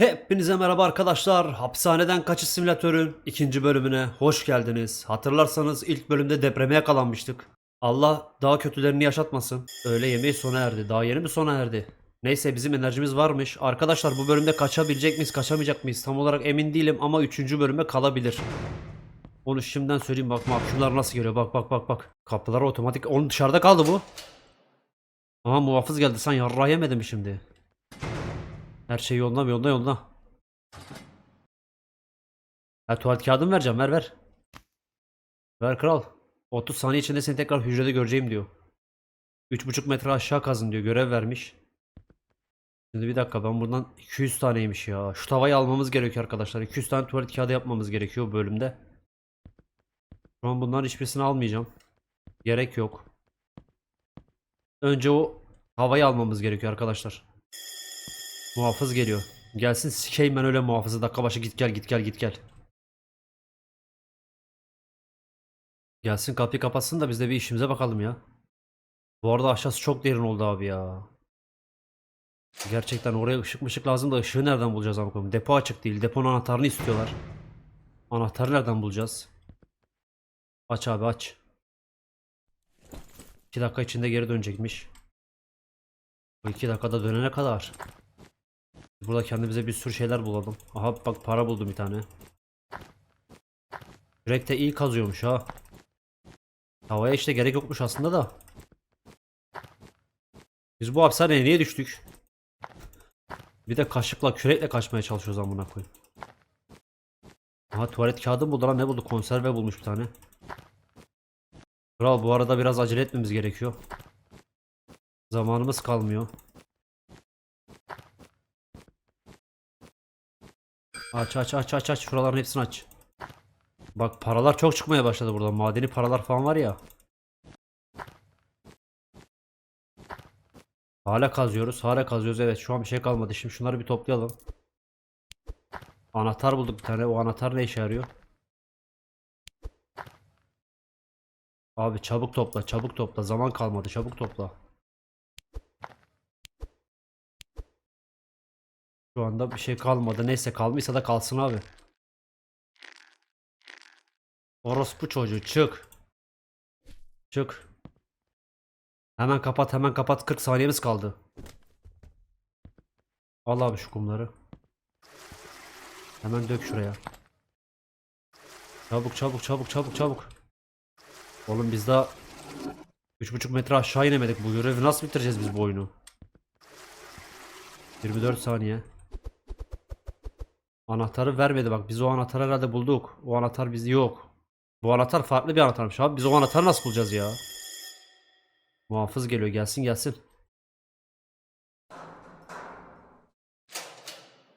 Hepinize merhaba arkadaşlar. Hapishaneden Kaçış Simülatör'ün ikinci bölümüne hoş geldiniz. Hatırlarsanız ilk bölümde depreme yakalanmıştık. Allah daha kötülerini yaşatmasın. Öğle yemeği sona erdi. Daha yeni mi sona erdi? Neyse bizim enerjimiz varmış. Arkadaşlar bu bölümde kaçabilecek miyiz, kaçamayacak mıyız? Tam olarak emin değilim ama üçüncü bölüme kalabilir. Onu şimdiden söyleyeyim bak mahkumlar nasıl geliyor bak bak bak bak. Kapılar otomatik. Onun dışarıda kaldı bu. Aha muhafız geldi sen yarrağı yemedin mi şimdi? Her şey yolunda mı? Yolunda yolunda. Ha tuvalet kağıdımı vereceğim. Ver ver. Ver kral. 30 saniye içinde seni tekrar hücrede göreceğim diyor. 3,5 metre aşağı kazın diyor. Görev vermiş. Şimdi bir dakika ben buradan 200 taneymiş ya. Şu tavayı almamız gerekiyor arkadaşlar. 200 tane tuvalet kağıdı yapmamız gerekiyor bu bölümde. Şu an bunların hiçbirisini almayacağım. Gerek yok. Önce o havayı almamız gerekiyor arkadaşlar. Muhafız geliyor. Gelsin sikeyim ben öyle muhafızı dakika başı git gel git gel git gel. Gelsin kapıyı kapatsın da biz de bir işimize bakalım ya. Bu arada aşağısı çok derin oldu abi ya. Gerçekten oraya ışık mışık lazım da ışığı nereden bulacağız ama bakalım. Depo açık değil. Deponun anahtarını istiyorlar. Anahtarı nereden bulacağız? Aç abi aç. 2 dakika içinde geri dönecekmiş. Bu 2 dakikada dönene kadar. Burada kendimize bir sürü şeyler bulalım. Aha bak para buldum bir tane. Yürek de iyi kazıyormuş ha. Havaya işte gerek yokmuş aslında da. Biz bu hapishaneye niye düştük? Bir de kaşıkla kürekle kaçmaya çalışıyoruz amına koyayım. Aha tuvalet kağıdı buldu lan ne buldu? Konserve bulmuş bir tane. Kral bu arada biraz acele etmemiz gerekiyor. Zamanımız kalmıyor. Aç aç aç aç aç şuraların hepsini aç. Bak paralar çok çıkmaya başladı burada. Madeni paralar falan var ya. Hala kazıyoruz. Hala kazıyoruz. Evet şu an bir şey kalmadı. Şimdi şunları bir toplayalım. Anahtar bulduk bir tane. O anahtar ne işe yarıyor? Abi çabuk topla, çabuk topla. Zaman kalmadı. Çabuk topla. Şu anda bir şey kalmadı. Neyse kalmışsa da kalsın abi. Orospu çocuğu çık. Çık. Hemen kapat hemen kapat 40 saniyemiz kaldı. Al abi şu kumları. Hemen dök şuraya. Çabuk çabuk çabuk çabuk çabuk. Oğlum biz daha 3,5 metre aşağı inemedik bu görevi nasıl bitireceğiz biz bu oyunu? 24 saniye. Anahtarı vermedi bak biz o anahtarı herhalde bulduk. O anahtar bizde yok. Bu anahtar farklı bir anahtarmış abi. Biz o anahtarı nasıl bulacağız ya? Muhafız geliyor gelsin gelsin.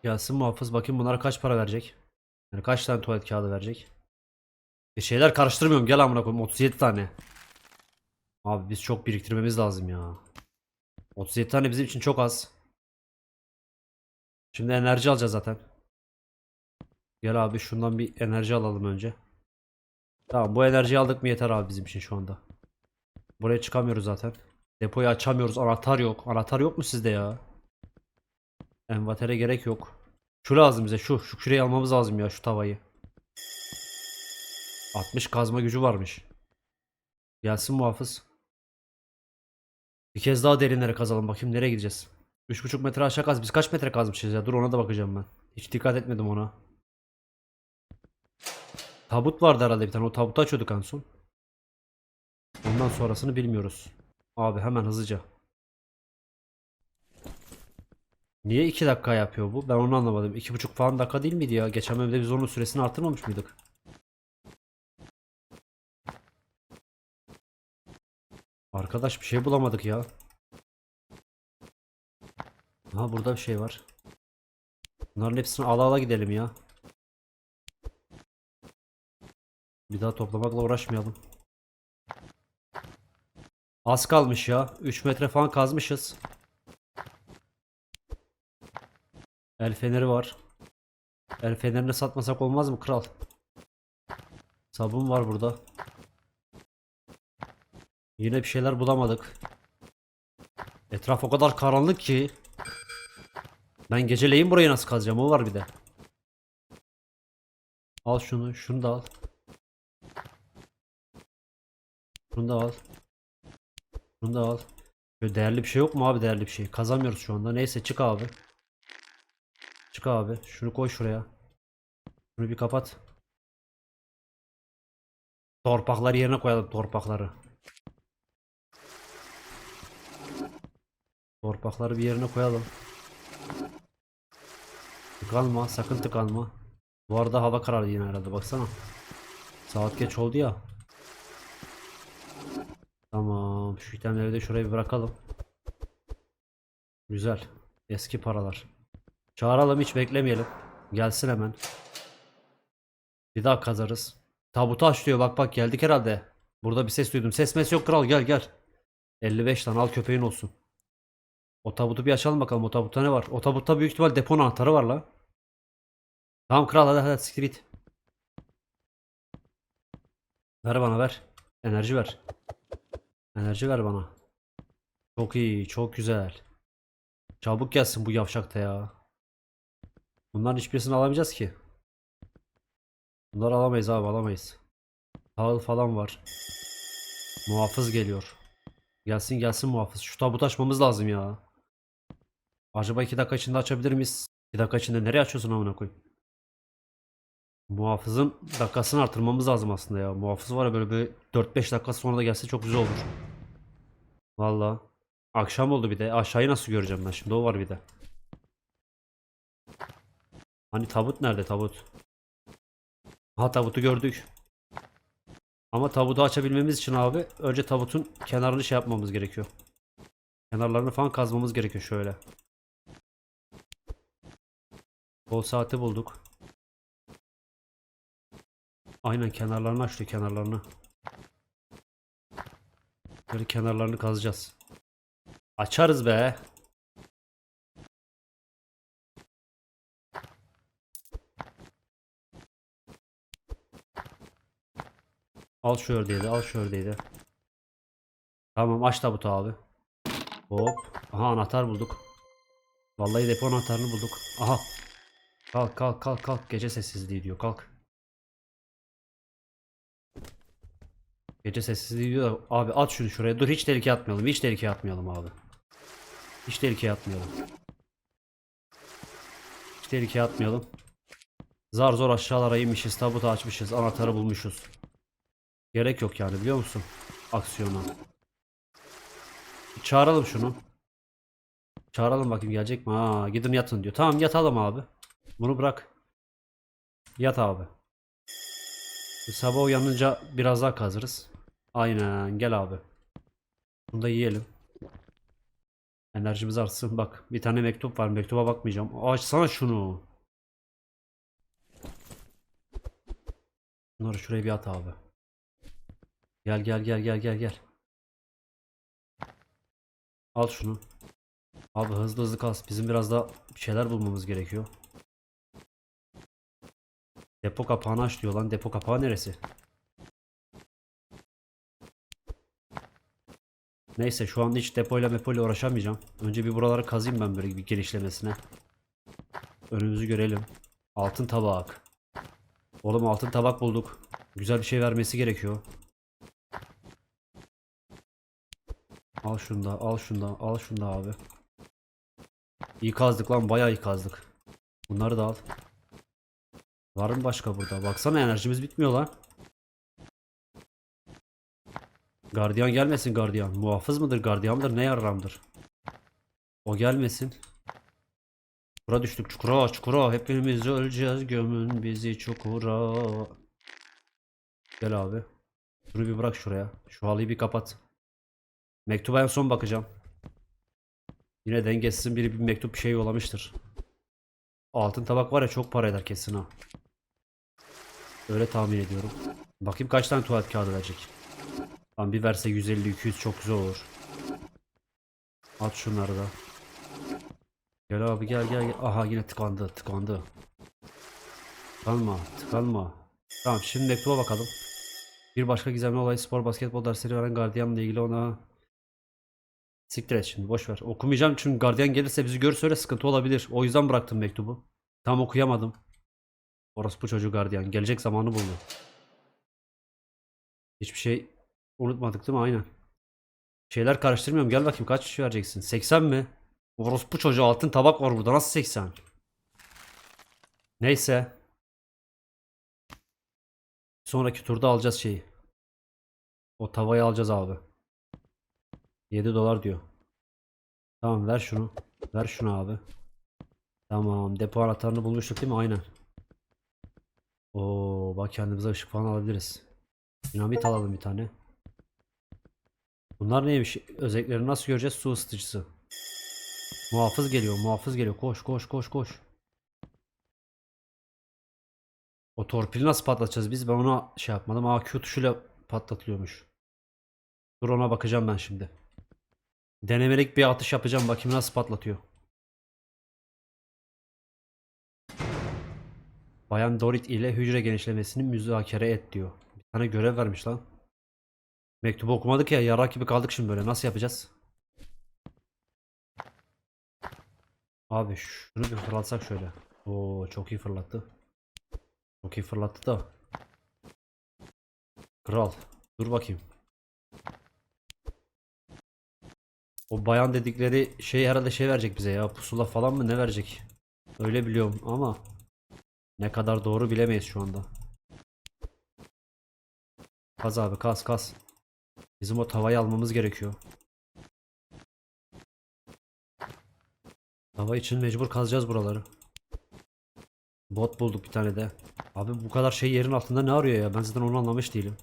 Gelsin muhafız bakayım bunlara kaç para verecek? Yani kaç tane tuvalet kağıdı verecek? Bir şeyler karıştırmıyorum gel amına koyayım 37 tane. Abi biz çok biriktirmemiz lazım ya. 37 tane bizim için çok az. Şimdi enerji alacağız zaten. Gel abi şundan bir enerji alalım önce. Tamam bu enerjiyi aldık mı yeter abi bizim için şu anda. Buraya çıkamıyoruz zaten. Depoyu açamıyoruz. Anahtar yok. Anahtar yok mu sizde ya? Envatere gerek yok. Şu lazım bize şu. Şu küreyi almamız lazım ya şu tavayı. 60 kazma gücü varmış. Gelsin muhafız. Bir kez daha derinlere kazalım bakayım nereye gideceğiz. 3,5 metre aşağı kaz. Biz kaç metre kazmışız ya? Dur ona da bakacağım ben. Hiç dikkat etmedim ona. Tabut vardı herhalde bir tane. O tabutu açıyorduk en son. Ondan sonrasını bilmiyoruz. Abi hemen hızlıca. Niye 2 dakika yapıyor bu? Ben onu anlamadım. 2,5 falan dakika değil miydi ya? Geçen bölümde biz onun süresini artırmamış mıydık? Arkadaş bir şey bulamadık ya. Ha burada bir şey var. Bunların hepsini ala ala gidelim ya. Bir daha toplamakla uğraşmayalım. Az kalmış ya. 3 metre falan kazmışız. El feneri var. El fenerini satmasak olmaz mı kral? Sabun var burada. Yine bir şeyler bulamadık. Etraf o kadar karanlık ki. Ben geceleyin burayı nasıl kazacağım o var bir de. Al şunu, şunu da al. Şunu da al. Şunu da al. Böyle değerli bir şey yok mu abi değerli bir şey? Kazamıyoruz şu anda. Neyse çık abi. Çık abi. Şunu koy şuraya. Şunu bir kapat. Torpakları yerine koyalım torpakları. Torpakları bir yerine koyalım. Tıkanma, sakın tıkanma. Bu arada hava karardı yine herhalde baksana. Saat geç oldu ya. Tamam, şu itemleri de şuraya bir bırakalım. Güzel. Eski paralar. Çağıralım hiç beklemeyelim. Gelsin hemen. Bir daha kazarız. Tabutu aç diyor bak bak geldik herhalde. Burada bir ses duydum. Ses mes yok kral gel gel. 55 tane al köpeğin olsun. O tabutu bir açalım bakalım o tabutta ne var. O tabutta büyük ihtimal depo anahtarı var la. Tamam kral hadi hadi siktir. Ver bana ver. Enerji ver. Enerji ver bana. Çok iyi çok güzel. Çabuk gelsin bu yavşakta ya. Bunların hiçbirisini alamayacağız ki. Bunları alamayız abi alamayız. Tağıl falan var. Muhafız geliyor. Gelsin gelsin muhafız. Şu tabutu açmamız lazım ya. Acaba 2 dakika içinde açabilir miyiz? 2 dakika içinde nereye açıyorsun amına koyayım? Muhafızın dakikasını artırmamız lazım aslında ya. Muhafız var ya böyle bir 4-5 dakika sonra da gelse çok güzel olur. Valla. Akşam oldu bir de. Aşağıyı nasıl göreceğim ben şimdi o var bir de. Hani tabut nerede tabut? Ha tabutu gördük. Ama tabutu açabilmemiz için abi önce tabutun kenarını şey yapmamız gerekiyor. Kenarlarını falan kazmamız gerekiyor şöyle. Kol saati bulduk. Aynen kenarlarını açtı kenarlarını. Böyle kenarlarını kazacağız. Açarız be. Al şu ördeği de, al şu ördeği de. Tamam aç tabutu abi. Hop. Aha anahtar bulduk. Vallahi depo anahtarını bulduk. Aha. Kalk kalk kalk kalk. Gece sessizliği diyor kalk. Gece sessizliği diyor. Abi at şunu şuraya. Dur hiç tehlikeye atmayalım. Hiç tehlikeye atmayalım abi. Hiç tehlikeye atmayalım. Hiç tehlikeye atmayalım. Zar zor aşağılara inmişiz. Tabutu açmışız. Anahtarı bulmuşuz. Gerek yok yani biliyor musun? Aksiyona. Çağıralım şunu. Çağıralım bakayım gelecek mi? Ha, gidin yatın diyor. Tamam yatalım abi. Bunu bırak. Yat abi. Sabah uyanınca biraz daha kazırız. Aynen gel abi. Bunu da yiyelim. Enerjimiz artsın. Bak bir tane mektup var. Mektuba bakmayacağım. Açsana şunu. Bunları şuraya bir at abi. Gel gel gel gel gel gel. Al şunu. Abi hızlı hızlı kas. Bizim biraz daha bir şeyler bulmamız gerekiyor. Depo kapağını aç diyor lan. Depo kapağı neresi? Neyse şu anda hiç depoyla mepoyla uğraşamayacağım. Önce bir buraları kazayım ben böyle bir genişlemesine. Önümüzü görelim. Altın tabak. Oğlum altın tabak bulduk. Güzel bir şey vermesi gerekiyor. Al şunu da, al şunu da, al şunu da abi. İyi kazdık lan, bayağı iyi kazdık. Bunları da al. Var mı başka burada? Baksana enerjimiz bitmiyor lan. Gardiyan gelmesin gardiyan. Muhafız mıdır, gardiyan mıdır, ne yarramdır? O gelmesin. Çukura düştük, çukura, çukura. Hepimiz öleceğiz, gömün bizi çukura. Gel abi. Şunu bir bırak şuraya. Şu halıyı bir kapat. Mektuba en son bakacağım. Yine dengesizin biri bir mektup bir şey yollamıştır. Altın tabak var ya çok para eder kesin ha. Öyle tahmin ediyorum. Bakayım kaç tane tuvalet kağıdı verecek. Lan bir verse 150-200 çok güzel olur. At şunları da. Gel abi gel gel. Aha yine tıkandı tıkandı. Tıkanma tıkanma. Tamam şimdi mektuba bakalım. Bir başka gizemli olay spor basketbol dersleri veren gardiyanla ilgili ona Siktir et şimdi boş ver. Okumayacağım çünkü gardiyan gelirse bizi görürse öyle sıkıntı olabilir. O yüzden bıraktım mektubu. Tam okuyamadım. Orospu çocuğu gardiyan. Gelecek zamanı buldu. Hiçbir şey unutmadık değil mi? Aynen. Şeyler karıştırmıyorum. Gel bakayım kaç kişi vereceksin? 80 mi? Orospu çocuğu altın tabak var burada. Nasıl 80? Neyse. Sonraki turda alacağız şeyi. O tavayı alacağız abi. 7 dolar diyor. Tamam ver şunu. Ver şunu abi. Tamam depo anahtarını bulmuştuk değil mi? Aynen. Oo bak kendimize ışık falan alabiliriz. Dinamit alalım bir tane. Bunlar neymiş? Özelliklerini nasıl göreceğiz? Su ısıtıcısı. Muhafız geliyor, muhafız geliyor. Koş, koş, koş, koş. O torpili nasıl patlatacağız biz? Ben ona şey yapmadım. Aa Q tuşuyla patlatılıyormuş. Dur ona bakacağım ben şimdi. Denemelik bir atış yapacağım. Bakayım nasıl patlatıyor. Bayan Dorit ile hücre genişlemesini müzakere et diyor. Bir tane görev vermiş lan. Mektubu okumadık ya yarak gibi kaldık şimdi böyle. Nasıl yapacağız? Abi şunu bir fırlatsak şöyle. Oo çok iyi fırlattı. Çok iyi fırlattı da. Kral. Dur bakayım. O bayan dedikleri şey herhalde şey verecek bize ya. Pusula falan mı ne verecek? Öyle biliyorum ama ne kadar doğru bilemeyiz şu anda. Kaz abi kaz kaz. Bizim o tavayı almamız gerekiyor. Tava için mecbur kazacağız buraları. Bot bulduk bir tane de. Abi bu kadar şey yerin altında ne arıyor ya? Ben zaten onu anlamış değilim.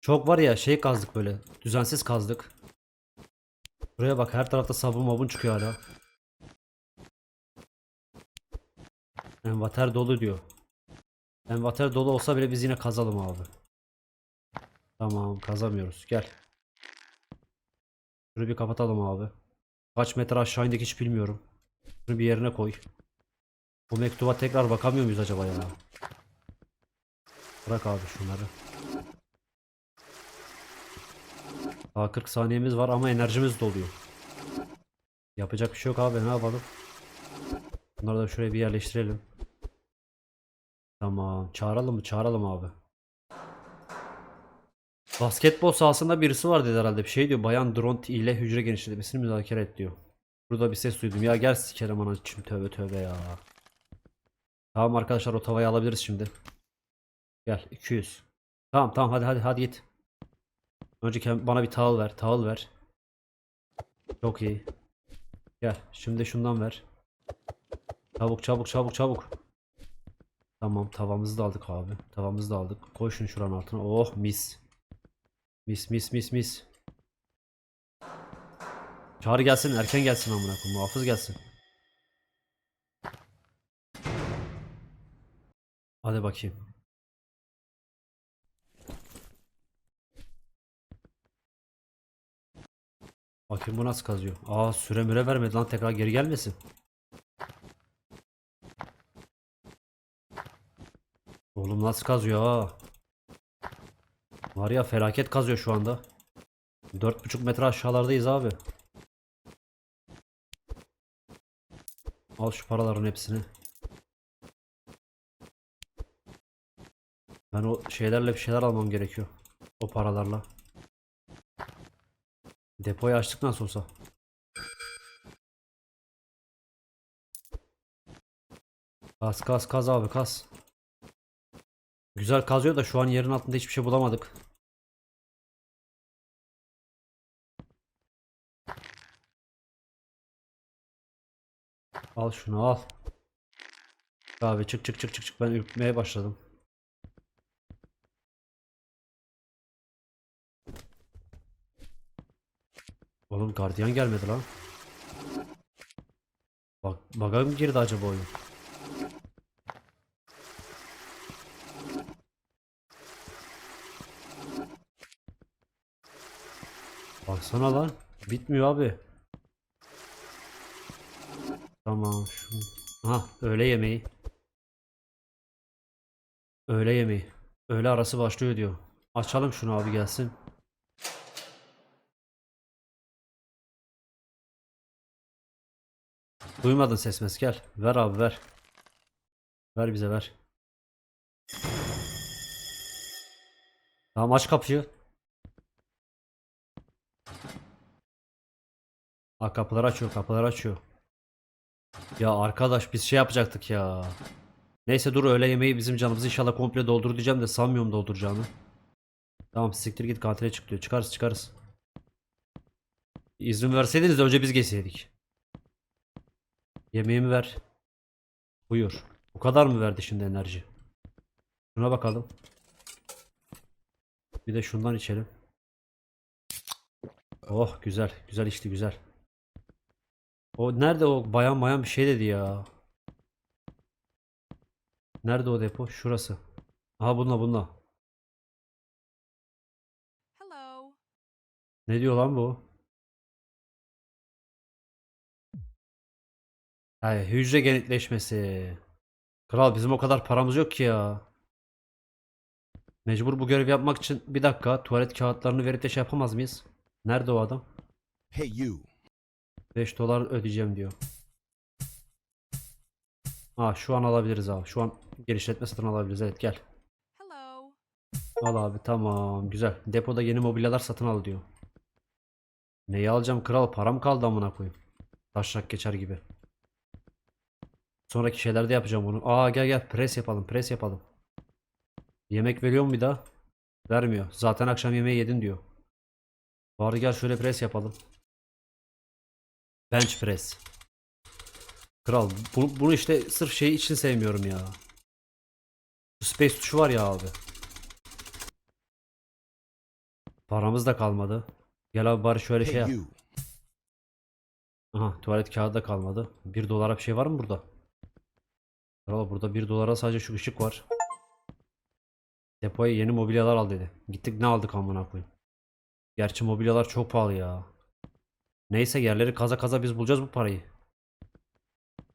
Çok var ya şey kazdık böyle. Düzensiz kazdık. Buraya bak her tarafta sabun mabun çıkıyor hala. Envater dolu diyor. Envater dolu olsa bile biz yine kazalım abi. Tamam kazamıyoruz. Gel. Şunu bir kapatalım abi. Kaç metre aşağı indik hiç bilmiyorum. Şunu bir yerine koy. Bu mektuba tekrar bakamıyor muyuz acaba ya? Bırak abi şunları. Daha 40 saniyemiz var ama enerjimiz doluyor. Yapacak bir şey yok abi ne yapalım? Bunları da şuraya bir yerleştirelim. Tamam. Çağıralım mı? Çağıralım abi. Basketbol sahasında birisi var dedi herhalde. Bir şey diyor. Bayan Dront ile hücre genişlemesini müzakere et diyor. Burada bir ses duydum. Ya gel sikerim anacığım. Tövbe tövbe ya. Tamam arkadaşlar o tavayı alabiliriz şimdi. Gel 200. Tamam tamam hadi hadi hadi git. Önce bana bir tağıl ver. Tağıl ver. Çok iyi. Gel şimdi şundan ver. Çabuk çabuk çabuk çabuk. Tamam tavamızı da aldık abi. Tavamızı da aldık. Koy şunu şuranın altına. Oh mis. Mis mis mis mis. Çağrı gelsin erken gelsin amına koyayım. Muhafız gelsin. Hadi bakayım. Bakayım bu nasıl kazıyor. Aa süre müre vermedi lan tekrar geri gelmesin. Oğlum nasıl kazıyor ha? Var ya felaket kazıyor şu anda. 4,5 metre aşağılardayız abi. Al şu paraların hepsini. Ben o şeylerle bir şeyler almam gerekiyor. O paralarla. Depoyu açtık nasıl olsa. Kaz kaz kaz abi kaz. Güzel kazıyor da şu an yerin altında hiçbir şey bulamadık. Al şunu al. Abi çık çık çık çık çık ben ürkmeye başladım. Oğlum gardiyan gelmedi lan. Bak baga mı girdi acaba oyun? Baksana lan. Bitmiyor abi. Tamam şu. Ha öğle yemeği. Öğle yemeği. Öğle arası başlıyor diyor. Açalım şunu abi gelsin. Duymadın sesmez gel. Ver abi ver. Ver bize ver. Tamam aç kapıyı. Ha kapıları açıyor kapıları açıyor. Ya arkadaş biz şey yapacaktık ya. Neyse dur öğle yemeği bizim canımızı inşallah komple doldur diyeceğim de sanmıyorum dolduracağını. Tamam siktir git kantine çık diyor. Çıkarız çıkarız. İzin verseydiniz de önce biz geçseydik. Yemeğimi ver. Buyur. Bu kadar mı verdi şimdi enerji? Şuna bakalım. Bir de şundan içelim. Oh güzel. Güzel içti güzel. O nerede o bayan bayan bir şey dedi ya. Nerede o depo? Şurası. Aha bununla bununla. Hello. Ne diyor lan bu? Ay, hücre genetleşmesi. Kral bizim o kadar paramız yok ki ya. Mecbur bu görevi yapmak için bir dakika tuvalet kağıtlarını verip de şey yapamaz mıyız? Nerede o adam? Hey, you. 5 dolar ödeyeceğim diyor. Aa şu an alabiliriz abi. Şu an genişletme satın alabiliriz. Evet gel. Hello. Al abi tamam güzel. Depoda yeni mobilyalar satın al diyor. Neyi alacağım kral? Param kaldı amına koyayım. Taşrak geçer gibi. Sonraki şeylerde yapacağım bunu. Aa gel gel pres yapalım pres yapalım. Yemek veriyor mu bir daha? Vermiyor. Zaten akşam yemeği yedin diyor. Bari gel şöyle pres yapalım. Bench press. Kral bu- bunu işte sırf şey için sevmiyorum ya. Bu space tuşu var ya abi. Paramız da kalmadı. Gel abi bari şöyle şey yap. Aha tuvalet kağıdı da kalmadı. 1 dolara bir şey var mı burada? Kral burada 1 dolara sadece şu ışık var. Depoya yeni mobilyalar al dedi. Gittik ne aldık amına koyayım. Gerçi mobilyalar çok pahalı ya. Neyse yerleri kaza kaza biz bulacağız bu parayı.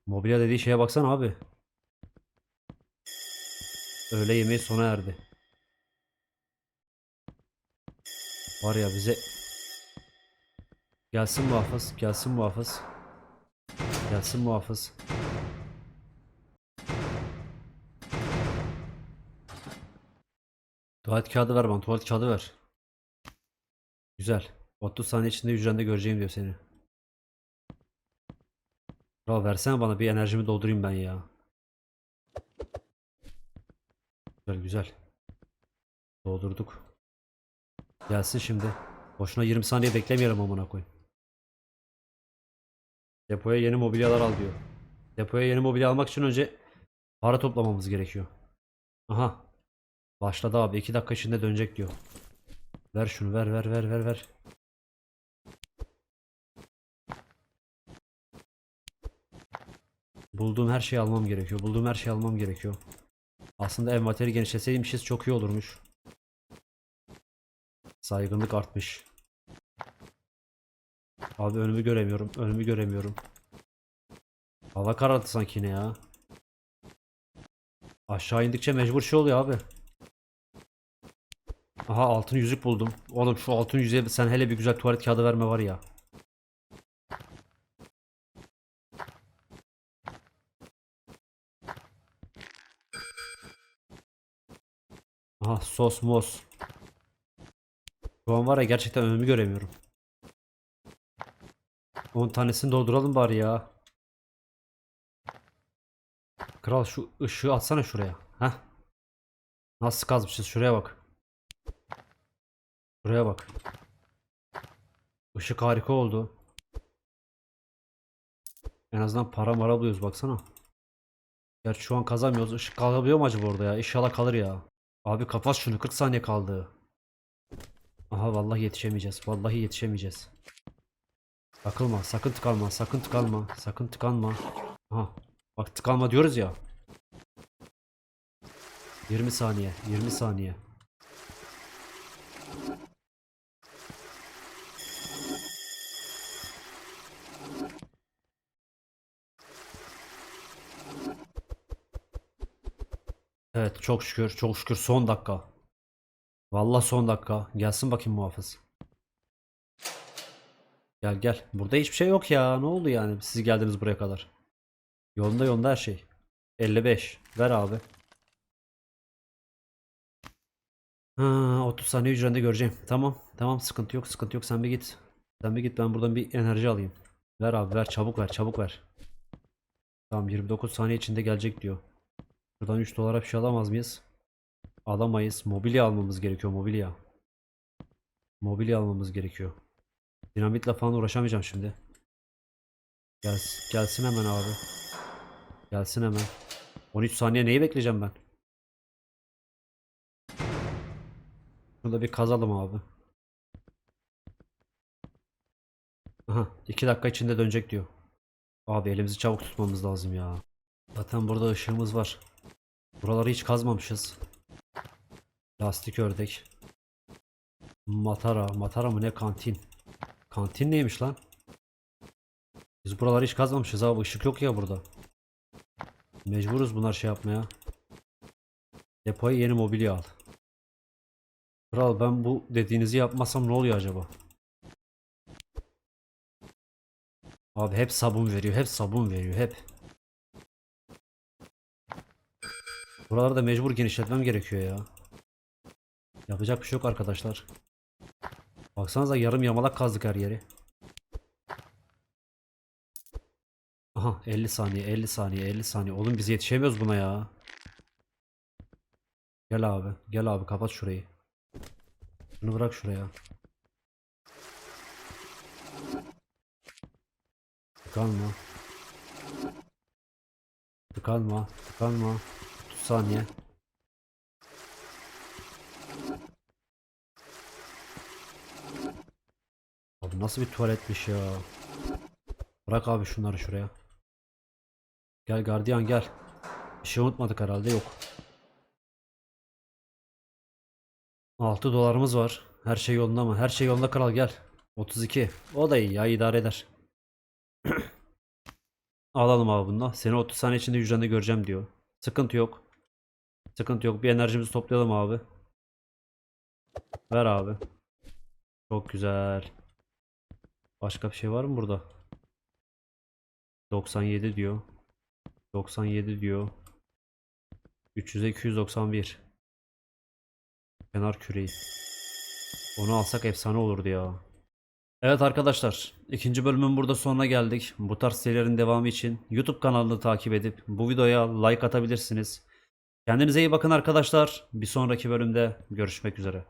Mobilya dediği şeye baksana abi. Öğle yemeği sona erdi. Var ya bize Gelsin muhafız, gelsin muhafız. Gelsin muhafız. Tuvalet kağıdı ver bana, tuvalet kağıdı ver. Güzel. 30 saniye içinde hücrende göreceğim diyor seni. Kral versene bana bir enerjimi doldurayım ben ya. Güzel güzel. Doldurduk. Gelsin şimdi. Boşuna 20 saniye beklemeyelim amına koyayım. Depoya yeni mobilyalar al diyor. Depoya yeni mobilya almak için önce para toplamamız gerekiyor. Aha. Başladı abi. 2 dakika içinde dönecek diyor. Ver şunu ver ver ver ver ver. Bulduğum her şeyi almam gerekiyor. Bulduğum her şeyi almam gerekiyor. Aslında envateri genişletseymişiz çok iyi olurmuş. Saygınlık artmış. Abi önümü göremiyorum. Önümü göremiyorum. Hava karardı sanki yine ya. Aşağı indikçe mecbur şey oluyor abi. Aha altın yüzük buldum. Oğlum şu altın yüzüğe sen hele bir güzel tuvalet kağıdı verme var ya. Aha sos mos. Şu an var ya gerçekten önümü göremiyorum. 10 tanesini dolduralım bari ya. Kral şu ışığı atsana şuraya. Heh. Nasıl kazmışız şuraya bak. Şuraya bak. Işık harika oldu. En azından para mara buluyoruz baksana. Gerçi şu an kazamıyoruz. Işık kalabiliyor mu acaba orada ya? İnşallah kalır ya. Abi kapat şunu 40 saniye kaldı. Aha vallahi yetişemeyeceğiz. Vallahi yetişemeyeceğiz. Takılma, sakın tıkanma, sakın tıkanma, sakın tıkanma. Aha, bak tıkanma diyoruz ya. 20 saniye, 20 saniye. Evet, çok şükür, çok şükür son dakika. Vallahi son dakika. Gelsin bakayım muhafız. Gel gel. Burada hiçbir şey yok ya. Ne oldu yani? Siz geldiniz buraya kadar. Yolunda yolunda her şey. 55. Ver abi. Ha, 30 saniye hücrende göreceğim. Tamam. Tamam sıkıntı yok sıkıntı yok. Sen bir git. Sen bir git ben buradan bir enerji alayım. Ver abi ver çabuk ver çabuk ver. Tamam 29 saniye içinde gelecek diyor. Buradan 3 dolara bir şey alamaz mıyız? Alamayız. Mobilya almamız gerekiyor mobilya. Mobilya almamız gerekiyor. Dinamitle falan uğraşamayacağım şimdi. Gelsin, gelsin hemen abi. Gelsin hemen. 13 saniye neyi bekleyeceğim ben? Şurada bir kazalım abi. Aha 2 dakika içinde dönecek diyor. Abi elimizi çabuk tutmamız lazım ya. Zaten burada ışığımız var. Buraları hiç kazmamışız. Lastik ördek. Matara. Matara mı ne kantin? Kantin neymiş lan? Biz buraları hiç kazmamışız abi. Işık yok ya burada. Mecburuz bunlar şey yapmaya. Depoya yeni mobilya al. Kral ben bu dediğinizi yapmasam ne oluyor acaba? Abi hep sabun veriyor. Hep sabun veriyor. Hep. Buraları da mecbur genişletmem gerekiyor ya. Yapacak bir şey yok arkadaşlar. Baksanıza yarım yamalak kazdık her yeri. Aha 50 saniye 50 saniye 50 saniye. Oğlum biz yetişemiyoruz buna ya. Gel abi gel abi kapat şurayı. Şunu bırak şuraya. Tıkanma. Tıkanma. Tıkanma. 30 saniye. Abi nasıl bir tuvaletmiş ya. Bırak abi şunları şuraya. Gel gardiyan gel. Bir şey unutmadık herhalde yok. 6 dolarımız var. Her şey yolunda mı? Her şey yolunda kral gel. 32. O da iyi ya idare eder. Alalım abi bunu. Seni 30 saniye içinde hücrende göreceğim diyor. Sıkıntı yok. Sıkıntı yok. Bir enerjimizi toplayalım abi. Ver abi. Çok güzel. Başka bir şey var mı burada? 97 diyor. 97 diyor. 300'e 291. Kenar küreği. Onu alsak efsane olurdu ya. Evet arkadaşlar, ikinci bölümün burada sonuna geldik. Bu tarz serilerin devamı için YouTube kanalını takip edip bu videoya like atabilirsiniz. Kendinize iyi bakın arkadaşlar. Bir sonraki bölümde görüşmek üzere.